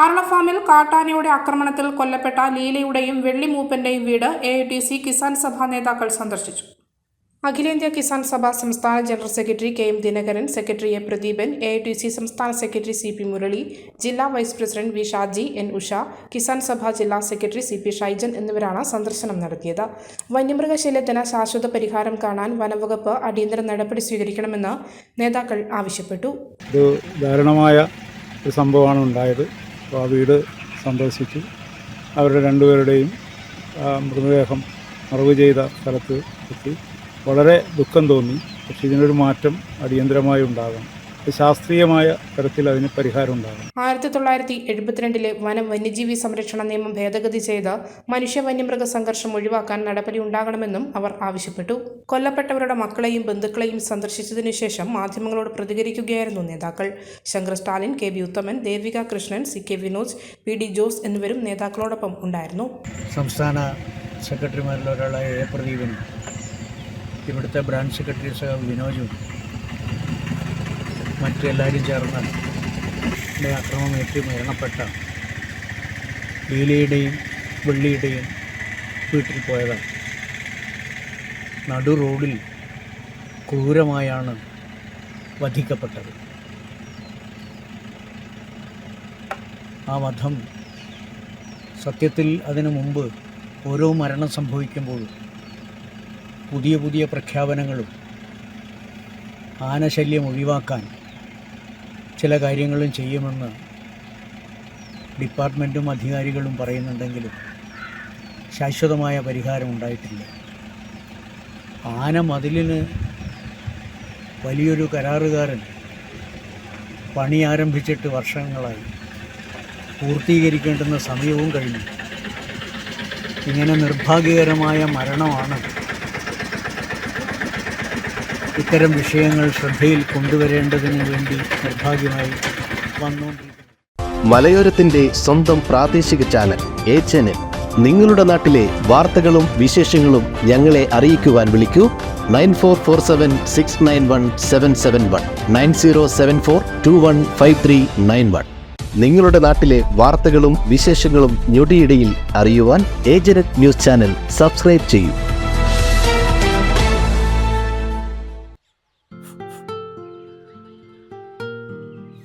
ആറള ഫാമിൽ കാട്ടാനയുടെ ആക്രമണത്തിൽ കൊല്ലപ്പെട്ട ലീലയുടെയും വെള്ളിമൂപ്പന്റെയും വീട് എ ടി സി കിസാൻ സഭാ നേതാക്കൾ സന്ദർശിച്ചു. അഖിലേന്ത്യാ കിസാൻ സഭ സംസ്ഥാന general secretary K M Dinakaran secretary A Pradeepan A T C സംസ്ഥാന സെക്രട്ടറി സി പി മുരളി ജില്ലാ vice president V Shaji N Usha Kisan Sabha ജില്ലാ സെക്രട്ടറി സി പി ഷൈജൻ എന്നിവരാണ് സന്ദർശനം നടത്തിയത്. വന്യമൃഗശല്യത്തിന് ശാശ്വത പരിഹാരം കാണാൻ വനവകുപ്പ് അടിയന്തര നടപടി സ്വീകരിക്കണമെന്ന് നേതാക്കൾ ആവശ്യപ്പെട്ടു. ദാരുണമായ ഒരു സംഭവമാണ് ഉണ്ടായത്. അപ്പോൾ ആ വീട് സന്ദർശിച്ചു അവരുടെ രണ്ടുപേരുടെയും മൃതദേഹം മറവ് ചെയ്ത സ്ഥലത്ത് എത്തി. വളരെ ദുഃഖം തോന്നി. പക്ഷേ ഇതിനൊരു മാറ്റം അടിയന്തരമായി ഉണ്ടാകണം. ശാസ്ത്രീയമായ തരത്തിൽ അതിന് പരിഹാരം ഉണ്ടാകും ആയിരത്തി തൊള്ളായിരത്തി എഴുപത്തിരണ്ടിലെ വനം വന്യജീവി സംരക്ഷണ നിയമം ഭേദഗതി ചെയ്ത് മനുഷ്യ വന്യമൃഗ സംഘർഷം ഒഴിവാക്കാൻ നടപടി ഉണ്ടാകണമെന്നും അവർ ആവശ്യപ്പെട്ടു. കൊല്ലപ്പെട്ടവരുടെ മക്കളെയും ബന്ധുക്കളെയും സന്ദർശിച്ചതിനു ശേഷം മാധ്യമങ്ങളോട് പ്രതികരിക്കുകയായിരുന്നു നേതാക്കൾ. Shankar Stalin K B Uthaman Devika Krishnan C K Vinod P D Jose എന്നിവരും നേതാക്കളോടൊപ്പം ഉണ്ടായിരുന്നു. സംസ്ഥാന സെക്രട്ടറിമാരിൽ ഒരാളായ എ പ്രദീപനും ഇവിടുത്തെ ബ്രാഞ്ച് സെക്രട്ടറി സഹ വിനോജും മറ്റെല്ലാവരും ചേർന്ന് ഇവിടെ അക്രമമേറ്റ് മരണപ്പെട്ട ലീലയുടെയും വെള്ളിയുടെയും വീട്ടിൽ പോയതാണ് നടു റോഡിൽ ക്രൂരമായാണ് വധിക്കപ്പെട്ടത്. ആ വധം സത്യത്തിൽ അതിനു മുമ്പ് ഓരോ മരണം സംഭവിക്കുമ്പോഴും പുതിയ പുതിയ പ്രഖ്യാപനങ്ങളും ആനശല്യം ഒഴിവാക്കാൻ ചില കാര്യങ്ങളും ചെയ്യുമെന്ന് ഡിപ്പാർട്ട്മെന്റും അധികാരികളും പറയുന്നുണ്ടെങ്കിലും ശാശ്വതമായ പരിഹാരം ഉണ്ടായിട്ടില്ല. ആന മതിലിന് വലിയൊരു കരാറുകാരൻ പണി ആരംഭിച്ചിട്ട് വർഷങ്ങളായി. പൂർത്തീകരിക്കേണ്ടുന്ന സമയവും കഴിഞ്ഞു. ഇങ്ങനെ നിർഭാഗ്യകരമായ മരണമാണ് ഇത്തരം വിഷയങ്ങൾ ശ്രദ്ധയിൽ കൊണ്ടുവരേണ്ടതിന് വേണ്ടി നിർഭാഗ്യമായി വന്നുകൊണ്ടിരിക്കുന്നു. മലയോരത്തിന്റെ സ്വന്തം പ്രാദേശിക ചാനൽ എ ചാനൽ നിങ്ങളുടെ നാട്ടിലെ വാർത്തകളും വിശേഷങ്ങളും ഞങ്ങളെ അറിയിക്കുവാൻ വിളിക്കൂ. Nine four four seven six nine one seven seven one. Nine zero seven four two one five three nine one. നിങ്ങളുടെ നാട്ടിലെ വാർത്തകളും വിശേഷങ്ങളും ഞൊടിയിടയിൽ അറിയുവാൻ ഏജനറ്റ് ന്യൂസ് ചാനൽ സബ്സ്ക്രൈബ് ചെയ്യൂ.